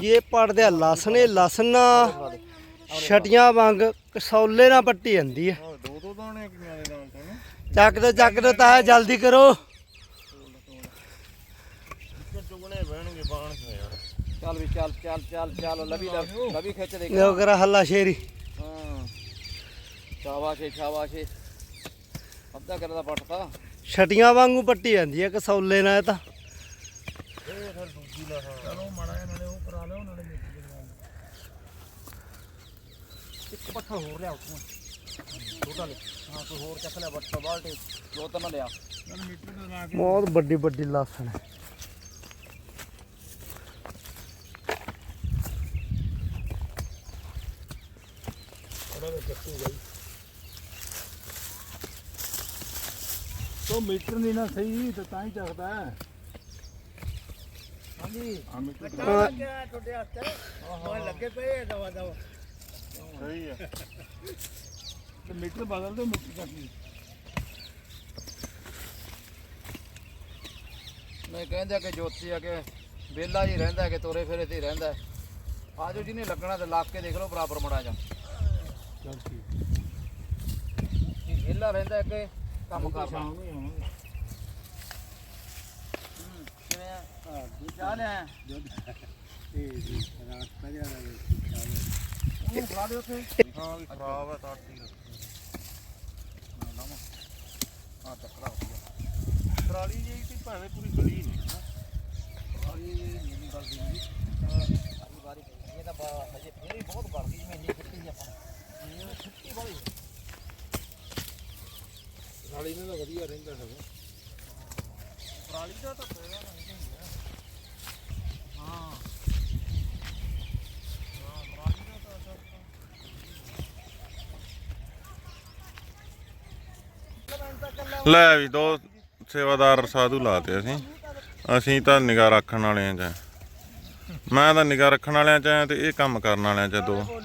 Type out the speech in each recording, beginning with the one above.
ਜੀ ਇਹ ਪੜਦੇ ਆ ਲਸਣ ਇਹ ਲਸਣ ਛਟੀਆਂ ਵਾਂਗ ਕਸੌਲੇ ਨਾਲ ਪੱਟੀ ਜਾਂਦੀ ਹੈ ਦੋ ਦੋ ਦਾਣੇ ਕਿੰਨਾਂ ਦੇ ਨਾਲ ਤੋਂ ਚੱਕ ਦੋ ਚੱਕ ਦੋ ਤਾਂ ਜਲਦੀ ਕਰੋ। ਚੁਗਣੇ ਬਹਿਣਗੇ ਬਾਣ ਸੇ ਯਾਰ ਚੱਲ ਵੀ ਚੱਲ ਚੱਲ ਚੱਲ ਚੱਲ ਲਵੀ ਲਵੀ ਖਿੱਚ ਦੇ ਲੋ ਕਰਾ ਹੱਲਾ ਸ਼ੇਰੀ। ਹਾਂ। ਸ਼ਾਬਾਸ਼ੇ ਸ਼ਾਬਾਸ਼ੇ ਅੱਧਾ ਕਰ ਦਾ ਪੱਟਤਾ ਛਟੀਆਂ ਵਾਂਗੂ ਪੱਟੀ ਜਾਂਦੀ ਹੈ ਕਸੌਲੇ ਨਾਲ ਇਹ ਤਾਂ ਚਲੋ ਮਾੜਾ ਇਹਨਾਂ ਨੇ ਉਹ ਕਰਾ ਲਿਓ ਨਾਲੇ ਮਿੱਟੀ ਦੇ ਨਾਲ। ਇੱਕ ਪੱਥਰ ਹੋਰ ਲਿਆ ਉੱਥੋਂ ਛੋਟਾ ਲੈ। ਹਾਂ ਕੋਈ ਹੋਰ ਚੱਕ ਲਿਆ ਬੱਟਾ ਬਾਲਟੀ ਦੋ ਤਿੰਨ ਲਿਆ। ਨਾਲੇ ਮਿੱਟੀ ਦੇ ਲਾ ਕੇ ਬਹੁਤ ਵੱਡੀ ਵੱਡੀ ਲਸਣ। ਹੈ ਥੋੜਾ ਜਿਹਾ ਚੱਕੂਗਾ ਜੀ ਤੋ ਮੀਟਰ ਨਹੀਂ ਨਾ ਸਹੀ ਤਾਂ ਤਾਂ ਹੀ ਚੱਕਦਾ। ਹੈ ਹਾਂਜੀ। ਆ ਮੀਟਰ ਤੁਹਾਡੇ ਹੱਥ। ਲੱਗੇ ਪਏ ਦਵਾ ਦਵਾ। ਸਹੀ ਹੈ ਤੇ ਮੀਟਰ ਬਦਲ ਦਿਓ ਮੀਟਰ ਚੱਕੀ ਨਹੀਂ ਕਹਿੰਦੇ ਕਿ ਜੋਤੀ ਆ ਕਿ ਵਿਹਲਾ ਹੀ ਰਹਿੰਦਾ ਕਿ ਤੋਰੇ ਫੇਰੇ ਤੇ ਰਹਿੰਦਾ। ਆਜੋ ਜਿਹਨੇ ਲੱਗਣਾ ਤੇ ਲੱਗ ਕੇ ਦੇਖ ਲਓ ਬਰਾਬਰ ਮੜਾ ਜਾ। ਚੱਲ ਠੀਕ। ਜੀ ਵਿਹਲਾ ਰਹਿੰਦਾ ਕਿ ਕੰਮ ਕਰਦਾ ਸ਼ਾਮ ਨੂੰ ਹੀ ਆਵਾਂਗੇ ਕਿਵੇਂ ਆ ਚਾਹ ਲਿਆ ਉਹ ਖਾ ਦੇ ਉੱਥੇ ਹਾਂ ਵੀ ਖਰਾਬ ਹੈ ਤਾਰਤੀ ਹਾਂ ਚੱਕਰਾ ਹੋ ਗਿਆ ਟਰਾਲੀ ਜਿਹੀ ਤੇ ਭਾਵੇਂ ਪੂਰੀ ਗਲੀ ਨਹੀਂ ਨਾ। ਸਾਰੀ ਨੀਲੀ ਗੱਲ ਨਹੀਂ ਸਾਰੀ ਪਈ ਇਹ ਤਾਂ ਹਜੇ ਫੇਰ ਬਹੁਤ ਵਰਦੀ ਜਿਵੇਂ ਇੰਨੀ ਫਿੱਟੀ ਆਪਾਂ ਇਹ ਫਿੱਟੀ ਵਾਲੀ ਟਰਾਲੀ ਨਾਲ ਵਧੀਆ ਰਹਿੰਦਾ ਸਗੋਂ ਟਰਾਲੀ ਦਾ ਤਾਂ ਪੈਣਾ ਨਹੀਂ ਹੁੰਦਾ ਹਾਂ ਹਾਂ ਟਰਾਲੀ ਦਾ ਤਾਂ ਅਸਰ ਲੈ ਵੀ ਦੋ ਸੇਵਾਦਾਰ ਸਾਧੂ ਲਾਤੇ ਅਸੀਂ। ਅਸੀਂ ਤਾਂ ਨਿਗਾਹ ਰੱਖਣ ਵਾਲਿਆਂ ਚ। ਮੈਂ ਤਾਂ ਨਿਗਾਹ ਰੱਖਣ ਵਾਲਿਆਂ ਚ ਆਂ ਤੇ ਇਹ ਕੰਮ ਕਰਨ ਵਾਲਿਆਂ ਚ ਦੋ।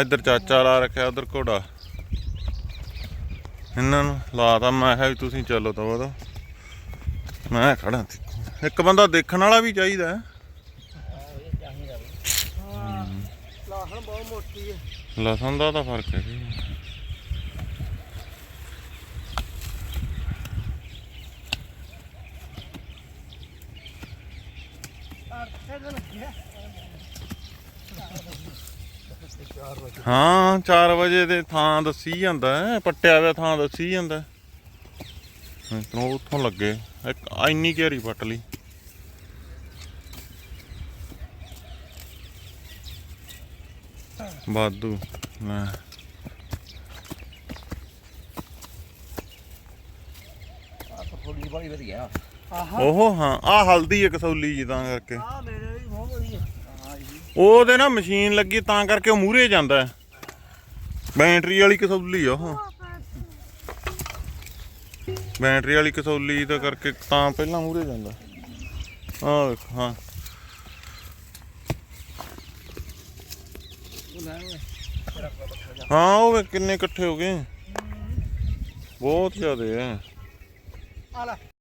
ਇੱਧਰ ਚਾਚਾ ਲਾ ਰੱਖਿਆ ਉਧਰ ਘੋੜਾ। ਇਹਨਾਂ ਨੂੰ ਲਾਤਾ ਮੈਂ ਕਿਹਾ ਵੀ ਤੁਸੀਂ ਚੱਲੋ ਤਾਂ ਉਹਦਾ ਮੈਂ ਖੜਾ ਇੱਕ ਬੰਦਾ ਦੇਖਣ ਵਾਲਾ ਵੀ ਚਾਹੀਦਾ ਹੈ। ਲਸਣ ਬਹੁਤ ਮੋਟੀ ਹੈ। ਲਸਣ ਦਾ ਤਾਂ ਫ਼ਰਕ ਹੈ ਜੀ। ਹਾਂ 4 ਵਜੇ ਦੇ ਥਾਂ ਦੱਸੀ ਜਾਂਦਾ ਹੈ ਪੱਟਿਆ ਹੋਇਆ ਥਾਂ ਦੱਸੀ ਜਾਂਦਾ ਹੈ। ਤੈਨੂੰ ਉੱਥੋਂ ਲੱਗੇ ਇੱਕ ਇੰਨੀ ਘੇਰੀ ਪੱਟ ਲਈ। ਵਧੀਆ। ਆਹਾ। ਉਹ ਹਾਂ ਆ ਹਲਦੀ ਇੱਕ ਸੌਲੀ ਜੀ ਤਾਂ ਕਰਕੇ। ਆ ਮੇਰੇ ਵੀ ਬਹੁਤ ਵਧੀਆ ਉਹਦੇ ਨਾ ਮਸ਼ੀਨ ਲੱਗੀ ਤਾਂ ਕਰਕੇ ਉਹ ਮੂਰੇ ਜਾਂਦਾ ਹੈ। ਬੈਟਰੀ ਵਾਲੀ ਕਸੌਲੀ ਆ ਉਹ। ਬੈਟਰੀ ਵਾਲੀ ਕਸੌਲੀ ਦਾ ਕਰਕੇ ਤਾਂ ਪਹਿਲਾਂ ਮੂਰੇ ਜਾਂਦਾ। ਆ ਵੇਖ, ਹਾਂ। ਹਾਂ, ਉਹ ਕਿੰਨੇ ਇਕੱਠੇ ਹੋ ਗਏ। ਬਹੁਤ ਜ਼ਿਆਦੇ ਆ।